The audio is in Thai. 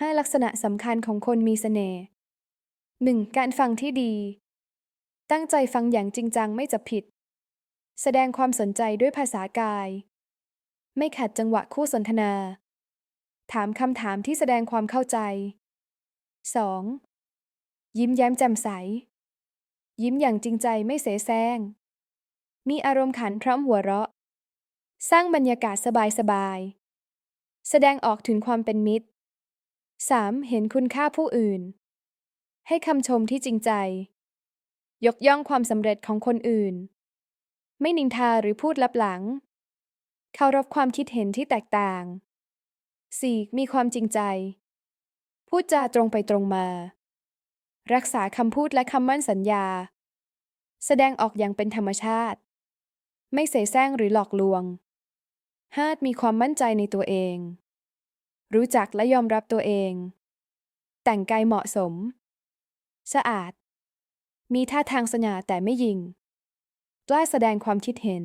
5 ลักษณะสำคัญของคนมีเสน่ห์ 1. การฟังที่ดี ตั้งใจฟังอย่างจริงจังไม่จับผิด แสดงความสนใจด้วยภาษากาย ไม่ขัดจังหวะคู่สนทนา ถามคำถามที่แสดงความเข้าใจ 2. ยิ้มแย้มแจ่มใส ยิ้มอย่างจริงใจไม่เสแสร้ง มีอารมณ์ขันพร้อมหัวเราะ สร้างบรรยากาศสบายๆ แสดงออกถึงความเป็นมิตร 3. เห็นคุณค่าผู้อื่น ให้คำชมที่จริงใจ ยกย่องความสำเร็จของคนอื่น ไม่นินทาหรือพูดลับหลัง เคารพความคิดเห็นที่แตกต่าง 4. มีความจริงใจ พูดจาตรงไปตรงมา รักษาคำพูดและคำมั่นสัญญา แสดงออกอย่างเป็นธรรมชาติ ไม่เสแสร้งหรือหลอกลวง 5. มีความมั่นใจในตัวเอง รู้จักและยอมรับตัวเอง แต่งกายเหมาะสม สะอาด มีท่าทางสง่าแต่ไม่ยิง กล้าแสดงความคิดเห็น